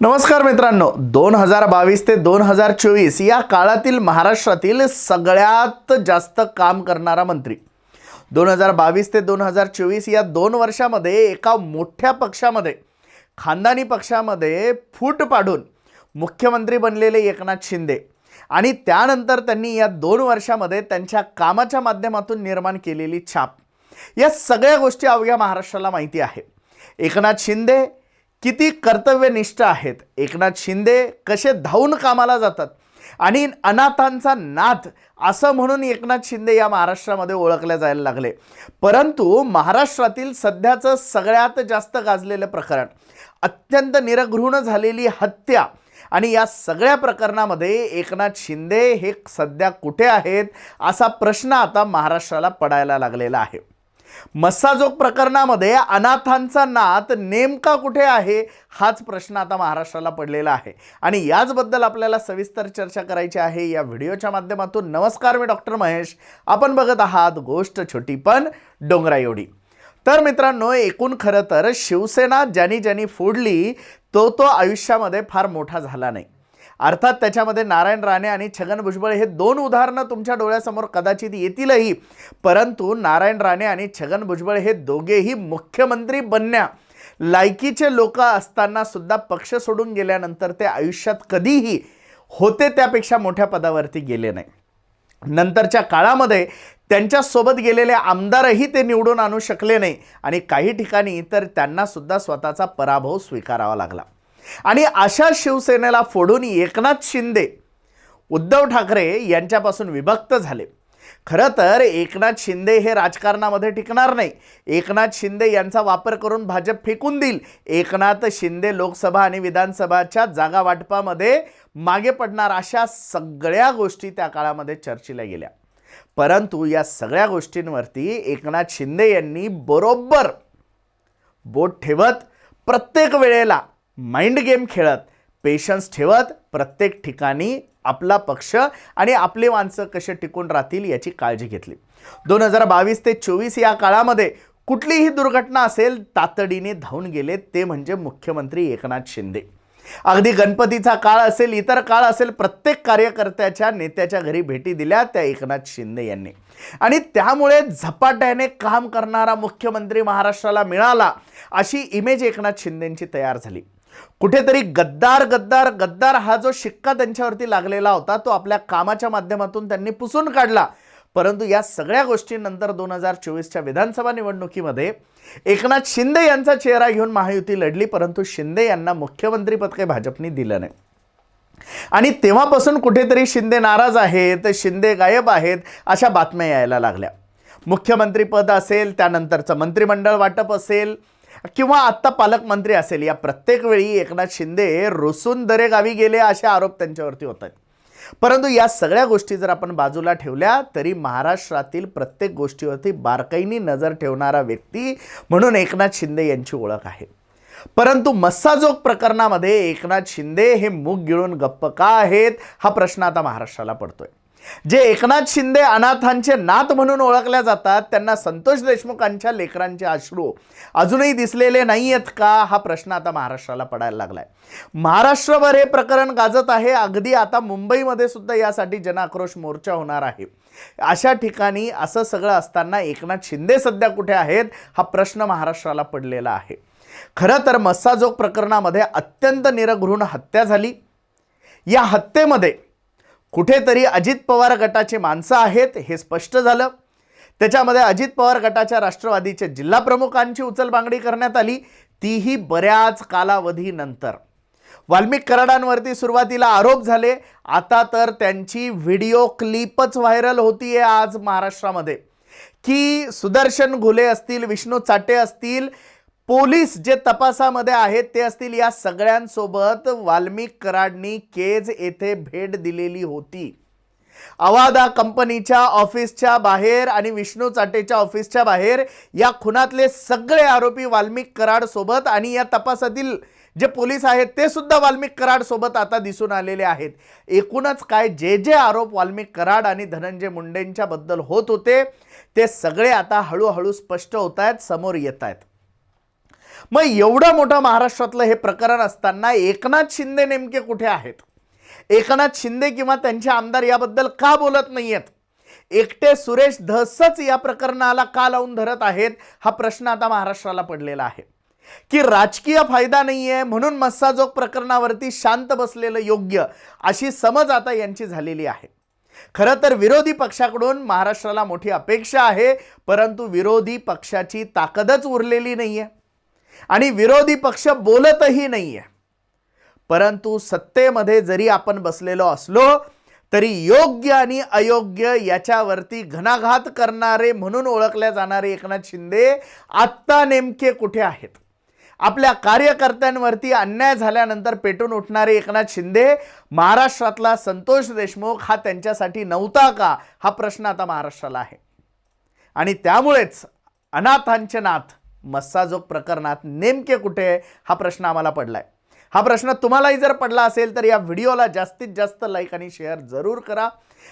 नमस्कार मित्रांनो दोन हजार बावीस ते दोन हजार चोवीस या काळातील महाराष्ट्रातील सगळ्यात जास्त काम करणारा मंत्री. दोन हजार बावीस ते दोन हजार चोवीस या दोन वर्षामध्ये एका मोठ्या पक्षामध्ये खानदानी पक्षामध्ये फूट पाडून मुख्यमंत्री बनलेले एकनाथ शिंदे आणि त्यानंतर त्यांनी या दोन वर्षामध्ये त्यांच्या कामाच्या माध्यमातून निर्माण केलेली छाप. या सगळ्या गोष्टी अवघ्या महाराष्ट्राला माहिती आहे. एकनाथ शिंदे किती कर्तव्यनिष्ठ आहेत? एकनाथ शिंदे कसे धावून कामाला जातात? आणि अनाथांचा नाथ असं म्हणून एकनाथ शिंदे या महाराष्ट्रामध्ये ओळखले जायला लागले. परंतु महाराष्ट्रातील सध्याचं सगळ्यात जास्त गाजलेलं प्रकरण अत्यंत निरघृण झालेली हत्या आणि या सगळ्या प्रकरणामध्ये एकनाथ शिंदे हे सध्या कुठे आहेत असा प्रश्न आता महाराष्ट्राला पडायला लागलेला आहे. मस्साजोग प्रकरणामध्ये अनाथांचा नात नेमका कुठे आहे? हाच प्रश्न आता महाराष्ट्राला पडलेला आहे. आणि याचबद्दल आपल्याला सविस्तर चर्चा करायची आहे या व्हिडिओच्या माध्यमातून. नमस्कार मी डॉक्टर महेश. आपण बघत आहात गोष्ट छोटी पण डोंगरा एवढी. तर मित्रांनो एकूण खरं तर शिवसेना ज्यांनी ज्यांनी फोडली तो तो आयुष्यामध्ये फार मोठा झाला नाही. अर्थात त्याच्यामध्ये नारायण राणे आणि छगन भुजबळ हे दोन उदाहरणं तुमच्या डोळ्यासमोर कदाचित येतीलही. परंतु नारायण राणे आणि छगन भुजबळ हे दोघेही मुख्यमंत्री बनण्या लायकीचे लोक असताना सुद्धा पक्ष सोडून गेल्यानंतर ते आयुष्यात कधीही होते त्यापेक्षा मोठ्या पदावरती गेले नाही. नंतरच्या काळामध्ये त्यांच्यासोबत गेलेले आमदारही ते निवडून आणू शकले नाही आणि काही ठिकाणी तर त्यांनासुद्धा स्वतःचा पराभव स्वीकारावा लागला. आणि अशा शिवसेनेला फोडून एकनाथ शिंदे उद्धव ठाकरे यांच्यापासून विभक्त झाले. खरं तर एकनाथ शिंदे हे राजकारणामध्ये टिकणार नाही. एकनाथ शिंदे यांचा वापर करून भाजप फेकून देईल. एकनाथ शिंदे लोकसभा आणि विधानसभाच्या जागा वाटपामध्ये मागे पडणार अशा सगळ्या गोष्टी त्या काळामध्ये चर्चेला गेल्या. परंतु या सगळ्या गोष्टींवरती एकनाथ शिंदे यांनी बरोबर बोट ठेवत प्रत्येक वेळेला माइंड गेम खेळत पेशन्स ठेवत प्रत्येक ठिकाणी आपला पक्ष आणि आपले माणसं कसे टिकून राहतील याची काळजी घेतली. दोन हजार बावीस ते चोवीस या काळामध्ये कुठलीही दुर्घटना असेल तातडीने धावून गेले ते म्हणजे मुख्यमंत्री एकनाथ शिंदे. अगदी गणपतीचा काळ असेल इतर काळ असेल प्रत्येक कार्यकर्त्याच्या नेत्याच्या घरी भेटी दिल्या त्या एकनाथ शिंदे यांनी. आणि त्यामुळे झपाट्याने काम करणारा मुख्यमंत्री महाराष्ट्राला मिळाला अशी इमेज एकनाथ शिंदेंची तयार झाली. कुठेतरी गद्दार गद्दार गद्दार हा जो शिक्का त्यांच्यावरती लागलेला होता तो आपल्या कामाच्या माध्यमातून त्यांनी पुसून काढला. परंतु या सगळ्या गोष्टींनंतर दोन हजार चोवीसच्या विधानसभा निवडणुकीमध्ये एकनाथ शिंदे यांचा चेहरा घेऊन महायुती लढली परंतु शिंदे यांना मुख्यमंत्रीपद काही भाजपने दिलं नाही. आणि तेव्हापासून कुठेतरी शिंदे नाराज आहेत शिंदे गायब आहेत अशा बातम्या यायला लागल्या. मुख्यमंत्रीपद असेल त्यानंतरचं मंत्रिमंडळ वाटप असेल किंवा आत्ता पालकमंत्री असेल या प्रत्येक वेळी एकनाथ शिंदे रुसून दरेगावी गेले असे आरोप त्यांच्यावरती होत आहेत. परंतु या सगळ्या गोष्टी जर आपण बाजूला ठेवल्या तरी महाराष्ट्रातील प्रत्येक गोष्टीवरती बारकाईनी नजर ठेवणारा व्यक्ती म्हणून एकनाथ शिंदे यांची ओळख आहे. परंतु मस्साजोग प्रकरणामध्ये एकनाथ शिंदे हे मूग गिळून गप्प का आहेत हा प्रश्न आता महाराष्ट्राला पडतोय. जे एकनाथ शिंदे अनाथांचे नाथ म्हणून ओळखल्या जातात त्यांना संतोष देशमुखांच्या लेकरांचे अश्रू अजूनही दिसलेले नाही आहेत का? हा प्रश्न आता महाराष्ट्राला पडायला लागलाय. महाराष्ट्रभर हे प्रकरण गाजत आहे. अगदी आता मुंबईमध्ये सुद्धा यासाठी जनआक्रोश मोर्चा होणार आहे. अशा ठिकाणी असं सगळं असताना एकनाथ शिंदे सध्या कुठे आहेत? हा प्रश्न महाराष्ट्राला पडलेला आहे. खरं तर मस्साजोग प्रकरणामध्ये अत्यंत निरघृण हत्या झाली. या हत्येमध्ये कुठेतरी अजित पवार गटाचे माणसं आहेत हे स्पष्ट झालं. त्याच्यामध्ये अजित पवार गटाच्या राष्ट्रवादीचे जिल्हा प्रमुखांची उचलबांगडी करण्यात आली. तीही बऱ्याच कालावधीनंतर वाल्मिक कराडांवरती सुरुवातीला आरोप झाले. आता तर त्यांची व्हिडिओ क्लिपच व्हायरल होतीये आज महाराष्ट्रामध्ये. की सुदर्शन घुले असतील विष्णू चाटे असतील पोलीस जे तपासामध्ये आहेत ते असतील या सगळ्यांसोबत वाल्मिक कराडनी केज येथे भेट दिलेली होती. अवादा कंपनीच्या ऑफिसच्या बाहेर आणि विष्णू चाटेच्या ऑफिसच्या बाहेर या खुनातले सगळे आरोपी वाल्मिक कराड सोबत आणि या तपासातील जे पोलीस आहेत ते सुद्धा वाल्मिक कराड सोबत आता दिसून आलेले आहेत. एकूणच काय जे जे आरोप वाल्मिक कराड आणि धनंजय मुंडेंच्या बद्दल होत होते ते सगळे आता हळूहळू स्पष्ट होत आहेत समोर येत आहेत मग एवढं मोठं महाराष्ट्रातलं हे प्रकरण असताना एकनाथ शिंदे नेमके कुठे आहेत? एकनाथ शिंदे किंवा त्यांचे आमदार याबद्दल का बोलत नाही आहेत एकटे सुरेश धसच या प्रकरणाला का लावून धरत आहेत? हा प्रश्न आता महाराष्ट्राला पडलेला आहे. की राजकीय फायदा नाही आहे म्हणून मस्साजोग प्रकरणावरती शांत बसलेलं योग्य अशी समज आता यांची झालेली आहे. खरं तर विरोधी पक्षाकडून महाराष्ट्राला मोठी अपेक्षा आहे परंतु विरोधी पक्षाची ताकदच उरलेली नाही आहे आणि विरोधी पक्ष बोलतही नाही आहे परंतु सत्तेमध्ये जरी आपण बसलेलो असलो तरी योग्य आणि अयोग्य याच्यावरती घणाघात करणारे म्हणून ओळखल्या जाणारे एकनाथ शिंदे आत्ता नेमके कुठे आहेत? आपल्या कार्यकर्त्यांवरती अन्याय झाल्यानंतर पेटून उठणारे एकनाथ शिंदे महाराष्ट्रातला संतोष देशमुख हा त्यांच्यासाठी नव्हता का? हा प्रश्न आता महाराष्ट्राला आहे. आणि त्यामुळेच अनाथांचे नाथ मस्साजोग प्रकरणात नेमके कुठे आहे हा प्रश्न आम्हाला पडला आहे हा प्रश्न तुम्हालाही जर पडला असेल तर या व्हिडिओला जास्तीत जास्त लाईक आणि शेअर जरूर करा.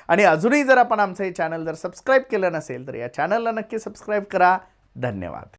आणि अजूनही जर आपण आमचं हे चॅनल जर सबस्क्राईब केलं नसेल तर या चॅनलला नक्की सबस्क्राईब करा. धन्यवाद.